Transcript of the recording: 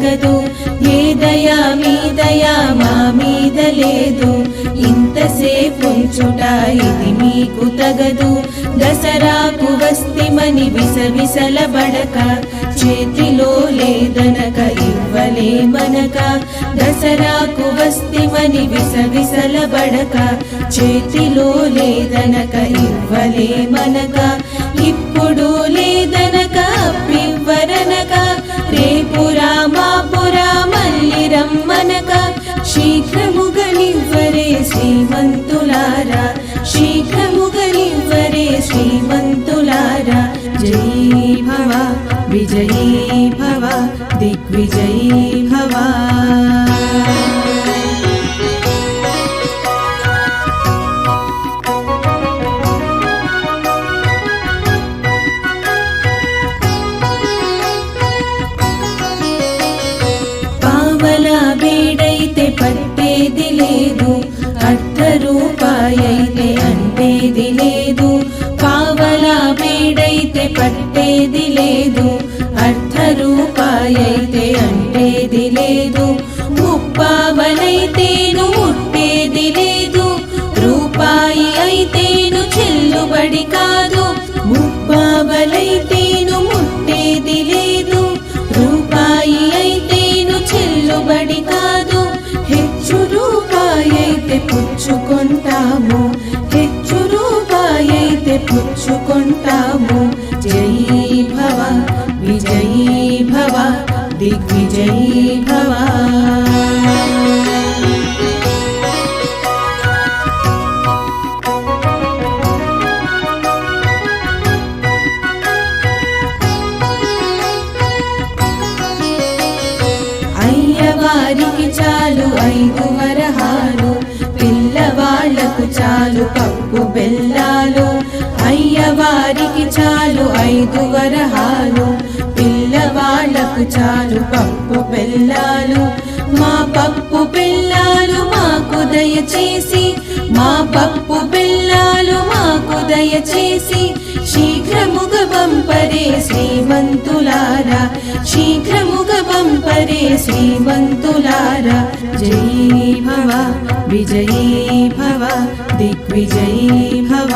తగదు ఏ దయా మీ దయా మా మీద లేదు. ఇంతసేపు చుట ఇది మీకు తగదు. దసరాకు వస్తిమని విసవిసల బడక. చేతిలో లేదనక ఇవ్వలే మనక. దసరాకు వస్తిమని విసవిసల బడక. చేతిలో లేదనక ఇవ్వలే మనక. రమ్మనక శీఘ్రముగనివ్వరే శ్రీమంతులారా శీఘ్రముగనివ్వరే శ్రీమంతులారా జయీ భవ విజయీ భవ దిగ్విజయీ అంటేది లేదు. అర్ధ రూపాయైతే అంటేది లేదు. ముప్పావనైతేను ముట్టేది లేదు. రూపాయి అయితేను చెల్లుబడి కాదు. ముప్పావలైతేను ముట్టేది లేదు. రూపాయి అయితేను చెల్లుబడి కాదు. హెచ్చు రూపాయి అయితే పుచ్చుకుంటాము. హెచ్చు రూపాయి అయితే పుచ్చుకుంటాము. జయీ విజయీ భవ దిగ్విజయీ భవ అయ్యవారికి చాలు ఐదు వరహాలు పిల్లవాళ్ళకు చాలు పప్పు బెల్లాలు. అయ్యవారికి చాలు ఐదు వరహాలు మాకు చాలు పప్పు బెల్లాలు మా పప్పు బెల్లాలు మాకు దయచేసి మా పప్పు బెల్లాలు మాకు దయచేసి శీఘ్రముగ పంపరే శ్రీమంతులారా శీఘ్రముగ పంపరే శ్రీమంతులారా. జయీ భవ విజయీ భవ దిగ్విజయీ భవ